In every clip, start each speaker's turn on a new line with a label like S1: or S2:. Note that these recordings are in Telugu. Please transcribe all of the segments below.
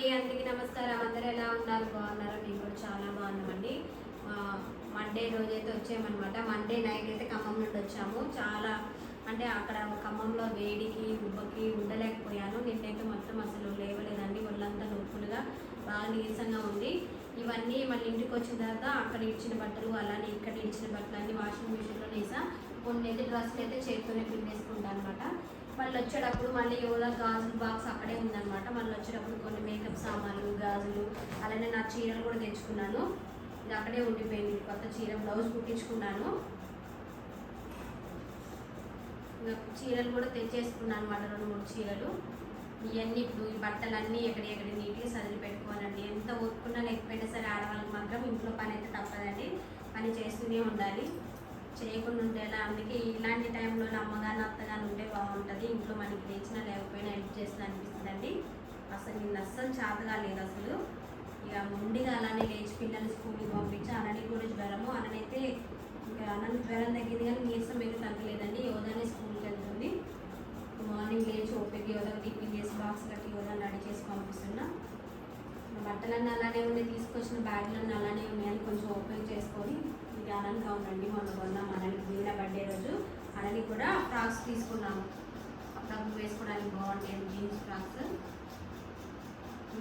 S1: అండి. అందరికీ నమస్కారం. అందరూ ఎలా ఉన్నారు? బాగున్నారు? మేము కూడా చాలా బాగున్నామండి. మండే రోజు అయితే వచ్చామన్నమాట. మండే నైట్ అయితే ఖమ్మం నుండి వచ్చాము. చాలా అంటే అక్కడ ఖమ్మంలో వేడికి ఉబ్బకి ఉండలేకపోయాను. నిన్నైతే మొత్తం అసలు లేవలేదండి. ఒళ్ళంతా నొప్పులుగా బాగా నీరసంగా ఉంది. ఇవన్నీ మళ్ళీ ఇంటికి వచ్చిన తర్వాత అక్కడ ఇచ్చిన బట్టలు అలానే ఇక్కడ ఇచ్చిన బట్టలు అన్ని వాషింగ్ మిషన్లో నేసా. కొన్ని అయితే డ్రెస్సులు అయితే చేతితోనే పిండేసుకుంటాను అనమాట మళ్ళీ వచ్చేటప్పుడు మళ్ళీ యోగా గాజులు బాక్స్ అక్కడే ఉందన్నమాట. మళ్ళీ వచ్చేటప్పుడు కొన్ని మేకప్ సామాన్లు గాజులు అలానే నా చీరలు కూడా తెచ్చుకున్నాను. ఇది అక్కడే ఉండిపోయింది. కొత్త చీర బ్లౌజ్ కుట్టించుకున్నాను. చీరలు కూడా తెచ్చేసుకున్నాను అనమాట రెండు మూడు చీరలు. ఇవన్నీ ఇప్పుడు ఈ బట్టలన్నీ ఎక్కడ నీట్గా సదిలి పెట్టుకోవాలండి ఎంత ఓపుకున్నా లేకపోయినా సరే ఆడవాళ్ళకి మాత్రం ఇంట్లో పని అయితే తప్పదండి. పని చేస్తూనే ఉండాలి. చేయకుండా ఉండేలా అందుకే ఇలాంటి టైంలో ఇంట్లో మనకి తెచ్చినా లేకపోయినా హెల్ప్ చేసిన అనిపిస్తుందండి. అసలు నిన్న అస్సలు చేతగా లేదు అసలు. ఇక ముందుగా అలానే లేచి పిల్లలు స్కూల్కి పంపించి అనని కూడా జ్వరము అననైతే ఇంకా అన్న జ్వరం తగ్గింది కానీ నీరసం మీద తగ్గలేదండి. యోధానే స్కూల్కి వెళ్తుంది. మార్నింగ్ లేచి ఓపెన్కి యోధా టిఫిన్ చేసి బాక్స్ కట్టి యోధా రెడీ చేసి పంపిస్తున్నా. బట్టలన్నీ అలానే ఉన్నాయి తీసుకొచ్చిన బ్యాగ్లన్నీ అలానే ఉన్నాయని కొంచెం ఓపెన్ చేసుకొని ఇది అనంగా ఉండండి. మొన్న కొన్నాం అనని వీణ బర్త్డే రోజు అనని కూడా ఫ్రాక్స్ తీసుకున్నాము. అప్పుడప్పుడు వేసుకోవడానికి బాగుంటాయి జీన్స్ ఫ్రాక్స్.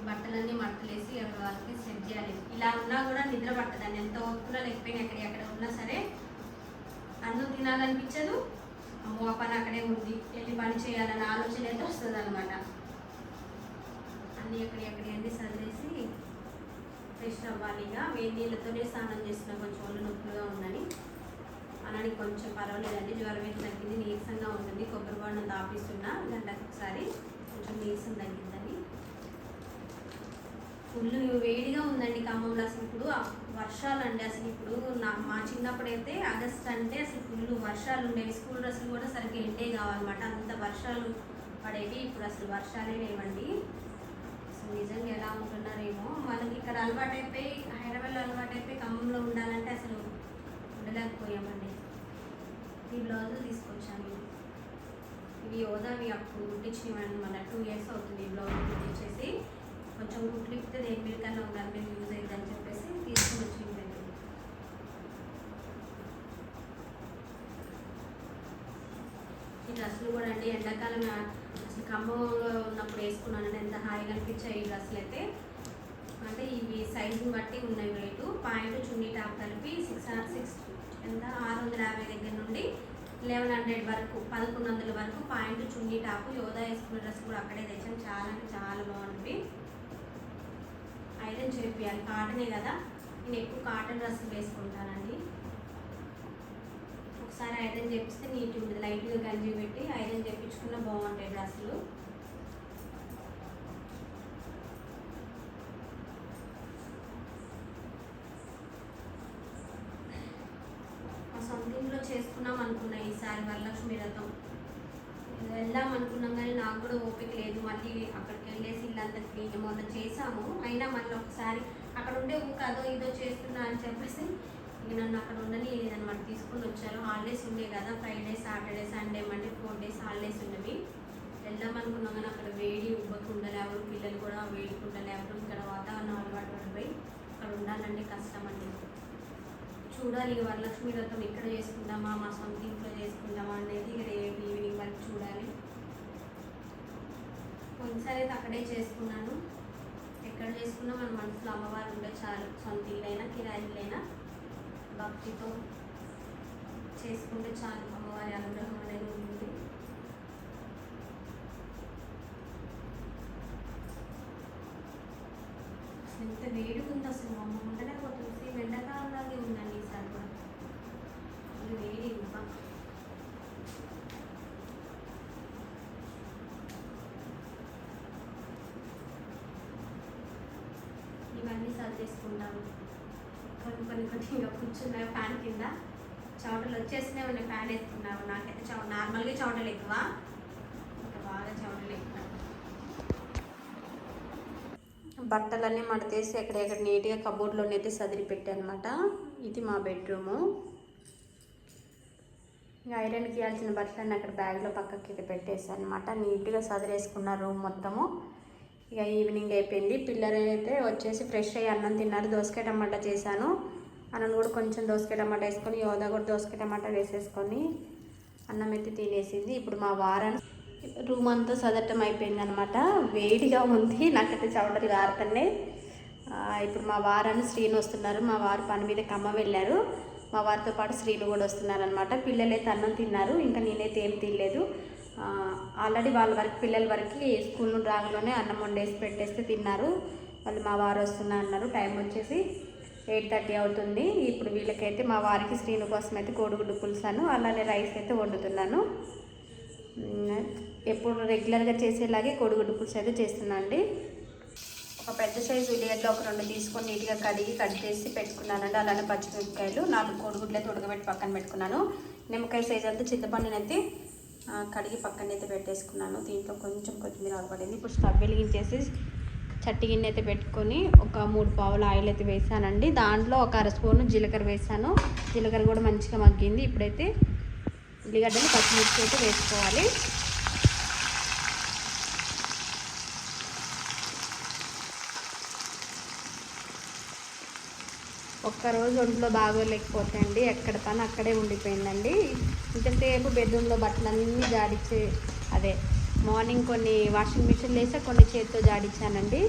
S1: బట్టలన్నీ మట్టలేసి ఎవరి వాళ్ళకి సెట్ చేయాలి. ఇలా ఉన్నా కూడా నిద్ర పట్టదండి. ఎంత ఓపుకున్నా లేకపోయినా ఎక్కడ ఎక్కడ ఉన్నా సరే అన్నం తినాలనిపించదు. అమ్మో ఆ పని అక్కడే ఉంది. వెళ్ళి పని చేయాలన్న ఆలోచన అయితే వస్తుంది అనమాట అన్నీ ఎక్కడ ఎక్కడ అన్నీ సదిలేసి ఫ్రెష్ అవ్వాలి ఇక. వేడి నీళ్ళతోనే స్నానం చేసిన కొంచెం ఒళ్ళు నొప్పులుగా ఉందని. అలానే కొంచెం పర్వాలేదండి. జ్వరం అయితే తగ్గింది. నీరసంగా ఉంటుంది కొబ్బరి బొండం తాపిస్తున్నా. గంటకు ఒకసారి కొంచెం నీరసం తగ్గిందని ఫుల్ వేడిగా ఉందండి ఖమ్మంలో అసలు ఇప్పుడు. వర్షాలు అండి అసలు ఇప్పుడు. నా మా చిన్నప్పుడు అయితే ఆగస్ట్ అంటే అసలు ఫుల్ వర్షాలు ఉండేవి. స్కూల్ డ్రెస్సులు కూడా సరిగ్గా ఎండే కావాలన్నమాట అంత వర్షాలు పడేవి. ఇప్పుడు అసలు వర్షాలే లేవండి. అసలు నిజంగా ఎలా ఉంటున్నారేమో. మనకి ఇక్కడ అలవాటు అయిపోయి హైదరాబాద్లో అలవాటు అయిపోయి ఖమ్మంలో ఉండాలంటే అసలు ఉండలేకపోయామండి. ఈ బ్లౌజులు తీసుకొచ్చాను. ఇవి ఓదావి అప్పుడు కుట్టించినవి మన టూ ఇయర్స్ అవుతుంది ఈ బ్లౌజ్ కుట్టించేసి కొంచెం కుట్లు ఇప్పితే దేని మీద కన్నా ఉండాలి మీరు యూజ్ అవుతుందని చెప్పేసి తీసుకుని వచ్చింది ఈ డ్రెస్సులు కూడా అండి ఎండాకాలం అసలు ఖమ్మంలో ఉన్నప్పుడు వేసుకున్నాను ఎంత హాయిగా అనిపించాయి ఈ డ్రెస్సులు అయితే. అంటే ఇవి సైజుని బట్టి ఉన్నాయి రేటు పాయింట్ చున్నీ టాప్ కలిపి సిక్స్ సిక్స్ కింద ఆరు వందల యాభై దగ్గర నుండి లెవెన్ హండ్రెడ్ వరకు పదకొండు వందల వరకు పాయింట్ చున్నీ టాపు యోధా వేసుకున్న డ్రెస్ కూడా అక్కడే తెచ్చాం. చాలా అంటే చాలా బాగుంటుంది ఐరన్ చేపియాలి. కాటనే కదా. నేను ఎక్కువ కాటన్ డ్రెస్సులు వేసుకుంటానండి. ఒకసారి ఐరన్ చేపిస్తే నీట్ ఉంటుంది లైట్గా గంజి పెట్టి ఐరన్ చేపించుకున్న బాగుంటాయి డ్రెస్సులు మా సొంత ఇంట్లో చేసుకున్నాం అనుకున్నా ఈసారి వరలక్ష్మి వ్రతం. వెళ్దాం అనుకున్నాం కానీ నాకు కూడా ఓపిక లేదు. మళ్ళీ అక్కడికి వెళ్ళేసి ఇల్లంతా క్లీన్ మొన్న చేసాము అయినా మళ్ళీ ఒకసారి అక్కడ ఉండే ఊక అదో ఇదో చేస్తున్నా అని చెప్పేసి ఇక నన్ను అక్కడ ఉండని లేదనమాట తీసుకుని వచ్చారు. హాలిడేస్ ఉండే కదా Friday Saturday Sunday Monday four days holidays ఉన్నవి. వెళ్దాం అనుకున్నాం కానీ అక్కడ వేడి ఉబ్బకి ఉండలేవరు పిల్లలు కూడా వేడికి ఉండలేవరు ఇక్కడ వాతావరణం అలవాటు పడిపోయి అక్కడ ఉండాలంటే కష్టం అండి. చూడాలి ఇక వరలక్ష్మి వ్రతం ఇక్కడ చేసుకుందామా మా సొంత ఇంట్లో చేసుకుందామా అనేది రేపు ఈవినింగ్ వరకు చూడాలి. కొన్నిసారి అయితే అక్కడే చేసుకున్నాను. ఎక్కడ చేసుకున్నా మన మనసులో అమ్మవారు ఉంటే చాలు. సొంత ఇల్లైనా కిరాయి ఇల్లైనా భక్తితో చేసుకుంటే చాలు అమ్మవారి అనుగ్రహం అనేది ఉంటుంది. ఎంత వేడిగా ఉంది అసలు మా అమ్మ ఉండలేకపోతుంది సేమ్ ఎండాకాలంలాగే ఉందండి ఈసారి కూడా ఇది వేడి ఇంకా ఇవన్నీ చేసుకుంటాము కొన్ని కొన్ని కొన్ని ఇంకా కూర్చున్నాయి ఫ్యాన్ కింద. చవటలు వచ్చేసినాయి ఉన్నాయి ఫ్యాన్ వేసుకున్నాము. నాకైతే చవ నార్మల్గా చవటలు ఎక్కువ. ఇంకా బాగా చవటలు ఎక్కువ. బట్టలన్నీ మడతేసి ఎక్కడెక్కడ నీట్గా కబోర్డ్లోనే అయితే సదిరి పెట్టానమాట. ఇది మా బెడ్రూము. ఐరన్ ఐరన్కి ఇవ్వాల్సిన బట్టలన్నీ అక్కడ బ్యాగ్లో పక్కకి అయితే పెట్టేసాను అనమాట నీట్గా సదిరేసుకున్న రూమ్ మొత్తము. ఇక ఈవినింగ్ అయిపోయింది. పిల్లలు అయితే వచ్చేసి ఫ్రెష్ అయ్యి అన్నం తిన్నారు. దోసకాయ టమాటా చేశాను. అన్నం కూడా కొంచెం దోసకాయ టమాటా వేసుకొని యోదా కూడా దోసకాయ టమాటా వేసేసుకొని అన్నం అయితే తినేసింది. ఇప్పుడు మా వారం రూమ్ అంతా సదట్టం అయిపోయింది అనమాట వేడిగా ఉంది. నాకైతే చవటలు కారుతున్నాయి ఇప్పుడు మా వారాన్ని శ్రీను వస్తున్నారు. మా వారు పని మీద కమ్మ వెళ్ళారు. మా వారితో పాటు శ్రీను కూడా వస్తున్నారు అనమాట పిల్లలు అయితే అన్నం తిన్నారు. ఇంకా నేనైతే ఏం తినలేదు. ఆల్రెడీ వాళ్ళ వరకు పిల్లల వరకు స్కూల్ నుండి రాగానే అన్నం వండేసి పెట్టేస్తే తిన్నారు. వాళ్ళు మా వారు వస్తున్నా అన్నారు. టైం వచ్చేసి ఎయిట్ థర్టీ అవుతుంది. ఇప్పుడు వీళ్ళకైతే మా వారికి శ్రీను కోసం అయితే కోడిగుడ్డు పులుసాను అలానే రైస్ అయితే వండుతున్నాను. ఎప్పుడు రెగ్యులర్గా చేసేలాగే కోడిగుడ్డు పులుసు అయితే చేస్తున్నాను అండి. ఒక పెద్ద సైజు ఉల్లిగడ్డలో ఒక రెండు తీసుకొని నీట్గా కడిగి కట్ చేసి పెట్టుకున్నానండి. అలానే పచ్చిమిరపకాయలు నాలుగు కోడిగుడ్లు అయితే ఉడకబెట్టి పక్కన పెట్టుకున్నాను. నిమ్మకాయ సైజ్ అంతా చింతపండునైతే కడిగి పక్కన అయితే పెట్టేసుకున్నాను. దీంట్లో కొంచెం కొత్తిమీర ఆగపడింది ఇప్పుడు స్టవ్ వెలిగించేసి చట్టి గిన్నె అయితే పెట్టుకొని ఒక మూడు పావుల ఆయిల్ అయితే వేసానండి. దాంట్లో ఒక అర స్పూను జీలకర్ర వేసాను. జీలకర్ర కూడా మంచిగా మగ్గింది. ఇప్పుడైతే ఉల్లిగడ్డలు పచ్చిమిర్చి అయితే వేసుకోవాలి. ఒక్కరోజు ఒంట్లో బాగోలేకపోతే అండి ఎక్కడ పని అక్కడే ఉండిపోయిందండి. ఇంతసేపు బెడ్రూమ్లో బట్టలన్నీ జాడిచ్చే అదే మార్నింగ్ కొన్ని వాషింగ్ మిషన్ వేసా కొన్ని చేతితో జాడిచ్చానండి.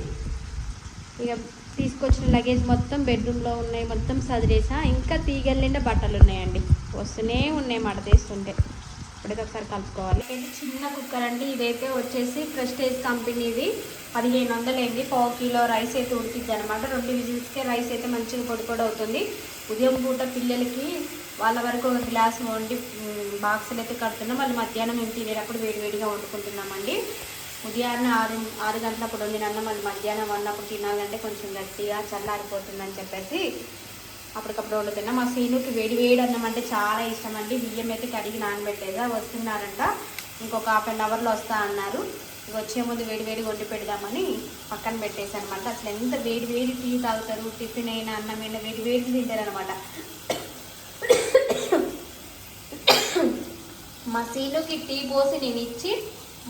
S1: ఇక తీసుకొచ్చిన లగేజ్ మొత్తం బెడ్రూమ్లో ఉన్నాయి మొత్తం సదిరేసా. ఇంకా తీగల బట్టలు ఉన్నాయండి. వస్తూనే ఉన్నాయి మడత వేస్తుంటే ఒకసారి కలుపుకోవాలి ఇది చిన్న కుక్కర్ అండి. ఇదైతే వచ్చేసి ప్రెస్టేజ్ కంపెనీది. పదిహేను వందలు అయింది పావు కిలో రైస్ అయితే ఉడికిద్ది అనమాట రెండు విజిల్స్కే రైస్ అయితే మంచిగా పొడి పొడి అవుతుంది. ఉదయం పూట పిల్లలకి వాళ్ళ వరకు ఒక గ్లాస్ వండి బాక్సులు అయితే కడుతున్నాం. మళ్ళీ మధ్యాహ్నం మేము తినేటప్పుడు వేడివేడిగా వండుకుంటున్నామండి. ఉదయాన్నే ఆరు ఆరు గంటలప్పుడు వండిన అన్నం మళ్ళీ మధ్యాహ్నం వండినప్పుడు తినాలంటే కొంచెం గట్టిగా చల్లారిపోతుందని చెప్పేసి అప్పటికప్పుడు వండుతున్నా మా సీనుకి వేడి వేడి అన్నం అంటే చాలా ఇష్టం అండి బియ్యం అయితే కడిగి నానబెట్టేదా? వస్తున్నారంట. ఇంకొక హాఫ్ అన్ అవర్లో వస్తా అన్నారు. ఇక వచ్చే ముందు వేడి వేడి వండి పెడదామని పక్కన పెట్టేసి అనమాట అసలు ఎంత వేడి వేడి టీ తాగుతారు? టిఫిన్ అయినా అన్నం అయినా వేడి వేడి తింటారు అనమాట మా సీనుకి టీ పోసి నేను ఇచ్చి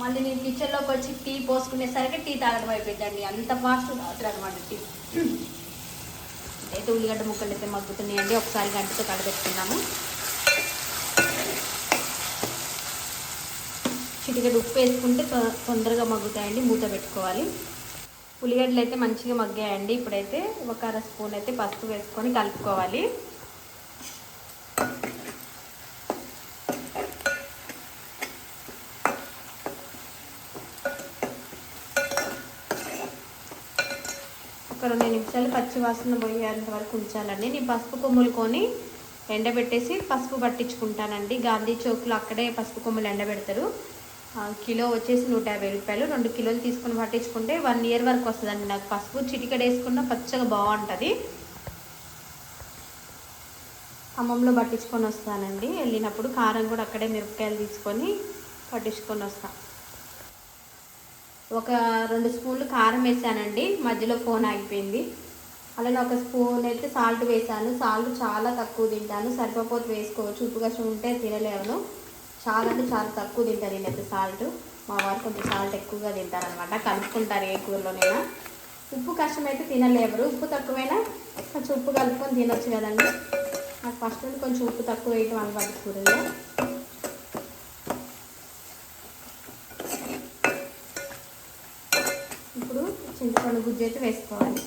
S1: మళ్ళీ నేను కిచెన్లోకి వచ్చి టీ పోసుకునేసరికి టీ తాగడం అయిపోయిందండి. అంత ఫాస్ట్ తాగుతారు అనమాట టీ. అయితే ఉల్లిగడ్డ ముక్కలు అయితే మగ్గుతున్నాయండి ఒకసారి గంటతో కడబెట్టుకున్నాము చిటికెడు ఉప్పు వేసుకుంటే తొ- తొందరగా మగ్గుతాయండి. మూత పెట్టుకోవాలి. ఉల్లిగడ్డలు అయితే మంచిగా మగ్గాయండి. ఇప్పుడైతే ఒక అర స్పూన్ అయితే పసుపు వేసుకొని కలుపుకోవాలి ఒక ముక్కలు పచ్చివాసన పచ్చి వాసన పోయేంత వరకు ఉంచాలండి. నేను పసుపు కొమ్ములు కొని ఎండబెట్టేసి పసుపు పట్టించుకుంటానండి. గాంధీ చౌక్లో అక్కడే పసుపు కొమ్ములు ఎండబెడతారు. కిలో వచ్చేసి నూట యాభై రూపాయలు. రెండు కిలోలు తీసుకొని పట్టించుకుంటే వన్ ఇయర్ వరకు వస్తుందండి నాకు పసుపు. చిటికెడ వేసుకున్న పచ్చగా బాగుంటుంది. ఖమ్మంలో పట్టించుకొని వస్తానండి. వెళ్ళినప్పుడు కారం కూడా అక్కడే మిరపకాయలు తీసుకొని పట్టించుకొని వస్తాను ఒక రెండు స్పూన్లు కారం వేసానండి. మధ్యలో ఫోన్ ఆగిపోయింది. అలానే ఒక స్పూన్ అయితే సాల్ట్ వేసాను. సాల్ట్ చాలా తక్కువ తింటాను. సరిపోతే వేసుకోవచ్చు. ఉప్పు కష్టం ఉంటే తినలేను. చాలా అంటే చాలా తక్కువ తింటారు నేనైతే సాల్ట్. మా వారు కొంచెం సాల్ట్ ఎక్కువగా తింటారనమాట కలుపుకుంటారు ఏ కూరలోనైనా. ఉప్పు కష్టం అయితే తినలేవరు. ఉప్పు తక్కువైనా కొంచెం ఉప్పు కలుపుకొని తినొచ్చు కదండి. నాకు ఫస్ట్ నుండి కొంచెం ఉప్పు తక్కువ వేయటం అలవాటు కూరలో. ఇప్పుడు చింతపండు గుజ్జు అయితే వేసుకోవాలి.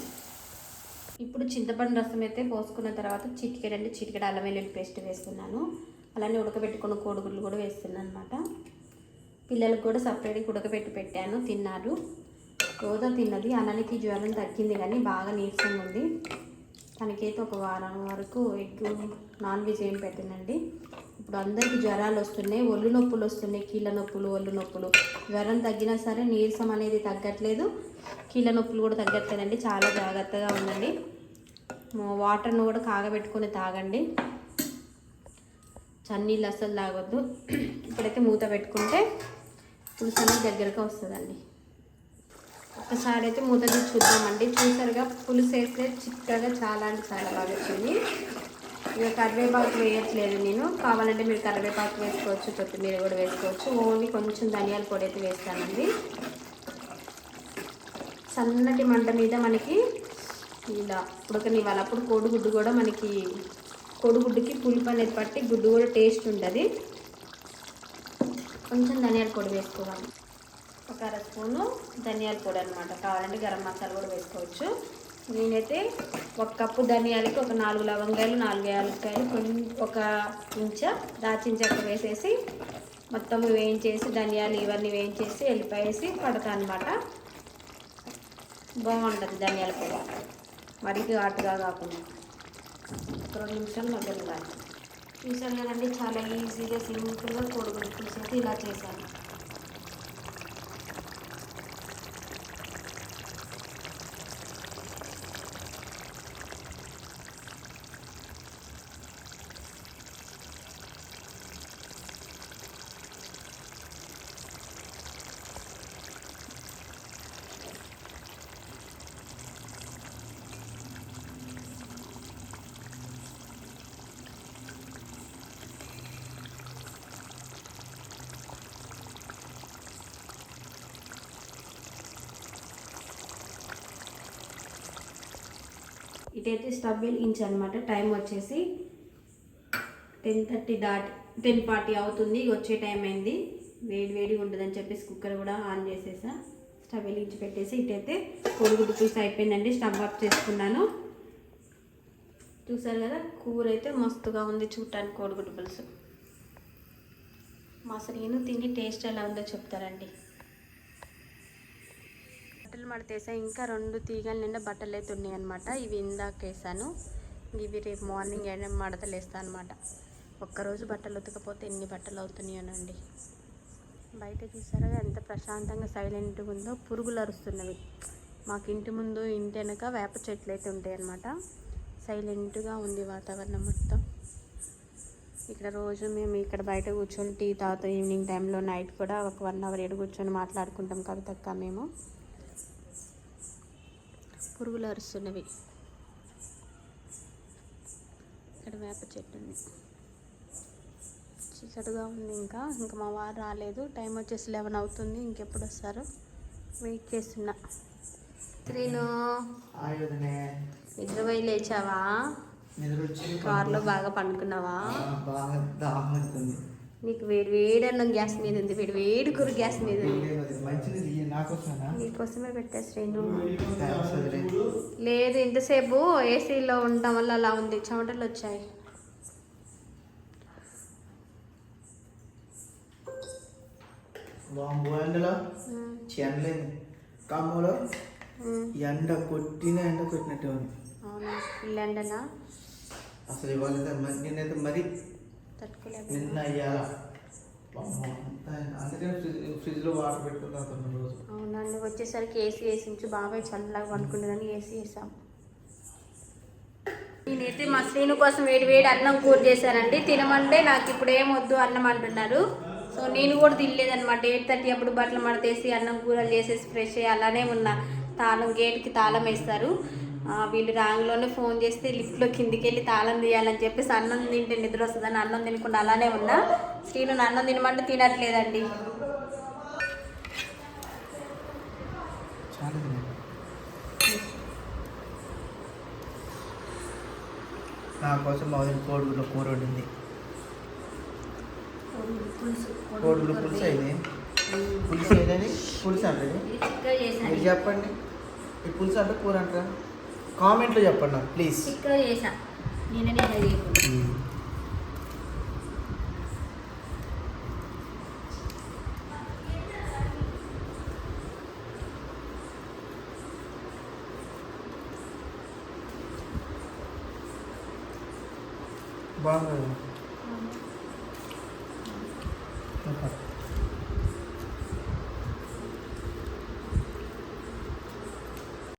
S1: ఇప్పుడు చింతపండు రసం అయితే పోసుకున్న తర్వాత చిటికెడు అంటే చిటికెడు అల్లం వెల్లుల్లి పేస్ట్ వేస్తున్నాను. అలానే ఉడకబెట్టుకున్న కోడిగుడ్లు కూడా వేస్తున్నాను అనమాట పిల్లలకు కూడా సపరేట్గా ఉడకబెట్టి పెట్టాను తిన్నారు. రోజా తిన్నది అన్ననికి జ్వరం తగ్గింది కానీ బాగా నీరసంగా ఉంది. తనకైతే ఒక వారం వరకు ఎగ్ నాన్ వెజ్ ఏం పెట్టినండి. ఇప్పుడు అందరికీ జ్వరాలు వస్తున్నాయి ఒళ్ళు నొప్పులు వస్తున్నాయి కీళ్ళ నొప్పులు ఒళ్ళు నొప్పులు. జ్వరం తగ్గినా సరే నీరసం అనేది తగ్గట్లేదు కీళ్ళ నొప్పులు కూడా తగ్గట్లేదండి చాలా జాగ్రత్తగా ఉండండి. వాటర్ను కూడా కాగబెట్టుకొని తాగండి. చన్నీళ్ళు అస్సలు తాగొద్దు. ఇప్పుడైతే మూత పెట్టుకుంటే పులుసు అనేది దగ్గరగా వస్తుందండి. ఒకసారి అయితే మూత తీసి చూద్దామండి. చూసారుగా పులుసు వేస్తే చిక్కగా చాలా అంటే చాలా బాగా వచ్చింది. ఇక కరివేపాకు వేయట్లేదు నేను. కావాలంటే మీరు కరివేపాకు వేసుకోవచ్చు కొత్తిమీర కూడా వేసుకోవచ్చు. ఓన్లీ కొంచెం ధనియాల పొడి అయితే వేస్తానండి. సన్నటి మంట మీద మనకి ఇలా ఉడకనివ్వాలి అప్పుడు కోడిగుడ్డు కూడా మనకి కోడిగుడ్డుకి పులుపు అనేది పట్టి గుడ్డు కూడా టేస్ట్ ఉంటుంది. కొంచెం ధనియాల పొడి వేసుకోవాలి. ఒక అర స్పూను ధనియాల పొడి అనమాట కావాలంటే గరం మసాలా కూడా వేసుకోవచ్చు. నేనైతే ఒక కప్పు ధనియాలకి ఒక నాలుగు లవంగాయలు నాలుగు యాలక్కాయలు కొన్ని ఒక ఇంచ దాచిన చెక్క వేసేసి మొత్తం వేయించేసి ధనియాలు ఇవన్నీ వేయించేసి వెళ్ళిపోయేసి వేసి పడతాను అనమాట బాగుంటుంది ధనియాల పొడి. మరీ ఘాటుగా కాకుండా. ఒక రెండు నిమిషాలు మగ్గనివ్వాలి చూసాను కదండి చాలా ఈజీగా సింపుల్గా కోడిగుడ్డు పులుసు అయితే ఇలా చేశాను. ఇటైతే స్టవ్ వెలిగించనమాట టైం వచ్చేసి టెన్ థర్టీ దాటి టెన్ ఫార్టీ అవుతుంది. వచ్చే టైం అయింది. వేడి వేడి ఉంటుందని చెప్పేసి కుక్కర్ కూడా ఆన్ చేసేసా. స్టవ్ వెలిగించి పెట్టేసి ఇటైతే కోడిగుడ్డు పులుసు అయిపోయిందండి. స్టవ్ ఆఫ్ చేసుకున్నాను. చూసారు కదా కూర అయితే మస్తుగా ఉంది చూడటానికి కోడిగుడ్డు పులుసు. మా శ్రీను తిని టేస్ట్ ఎలా ఉందో చెప్తారండి. బట్టలు మడతేసా ఇంకా రెండు తీగల నిండా బట్టలు అయితే ఉన్నాయి అనమాట ఇవి ఇందాక వేసాను. ఇవి రేపు మార్నింగ్ ఎండ మడతలు వేస్తాను అనమాట ఒక్కరోజు బట్టలు ఉతకపోతే ఎన్ని బట్టలు అవుతున్నాయోనండి. బయట చూసారా ఎంత ప్రశాంతంగా సైలెంట్గా ఉందో పురుగులు అరుస్తున్నవి. మాకు ఇంటి ముందు ఇంటి వెనక వేప చెట్లు అయితే ఉంటాయి అనమాట సైలెంట్గా ఉంది వాతావరణం మొత్తం. ఇక్కడ రోజు మేము ఇక్కడ బయట కూర్చొని టీ తాగుతాం ఈవినింగ్ టైంలో నైట్ కూడా ఒక వన్ అవర్ ఏడు కూర్చొని మాట్లాడుకుంటాం కవితక్క మేము. పురుగులు అరుస్తున్నవి. ఇక్కడ వేప చెట్టు ఉంది. చీకటిగా ఉంది ఇంకా. ఇంకా మా వారు రాలేదు. టైం వచ్చేసి లెవెన్ అవుతుంది. ఇంకెప్పుడు వస్తారు? వెయిట్ చేస్తున్నా. త్రీను నిద్రపోయి లేచావా? కార్లో బాగా పండుకున్నావా? నీకు వేడి వేడి అన్నం గ్యాస్ మీద ఉంది. వేడి వేడి కూర గ్యాస్ మీద ఉంది. నీకోసమే పెట్టా శ్రీను. లేదు ఇంతసేపు ఏసీలో ఉండటం వల్ల అలా ఉంది. చెమటలు వచ్చాయి.
S2: వాంబో ఎండలో కమ్మలో. ఎండ కొట్టిన ఎండ కొట్టినట్టే ఉంది.
S1: అవునా?
S2: అసలు ఇవాళ నిన్నైతే మరి నిన్న అయ్యాల ఫ్రిడ్జ్లో వాటర్ పెట్టుకుని తాగుతున్న రోజు.
S1: అవునండి వచ్చేసరికి ఏసీ వేసి ఉంచి బాబాయ్ చల్లగా పండుకునేదని ఏసీ వేసాం. నేనైతే మా శ్రీను కోసం వేడి వేడి అన్నం కూర చేశానండి. తినమంటే నాకు ఇప్పుడు ఏం వద్దు అన్నం అంటున్నారు. సో నేను కూడా తినలేదనమాట ఎయిట్ థర్టీ అప్పుడు బట్టలు మడతేసి అన్నం కూరలు చేసేసి ఫ్రెష్ అయ్యి అలానే ఉన్నా తాళం గేట్కి తాళం వేస్తారు. వీళ్ళు రాంగ్లోనే ఫోన్ చేస్తే లిఫ్ట్లో కిందికి వెళ్ళి తాళం తీయాలని చెప్పేసి అన్నం తింటే నిద్ర వస్తుందని అన్నం తినకుండా అలానే ఉన్నా. శ్రీను అన్నం తినమంటే తినట్లేదండి
S2: చాలా తిన్నాను. నా కోసం మా వదిన కోడిగుడ్ల కూర వండింది. కోడిగుడ్ల పులుసు అయింది. పులుసు ఏదని పులుసు అంటది మీరు చెప్పండి. ఈ పులుసు అంటే కూర అంటారా కామెంట్లో చెప్పండి నాకు ప్లీజ్.
S1: చిక్కగా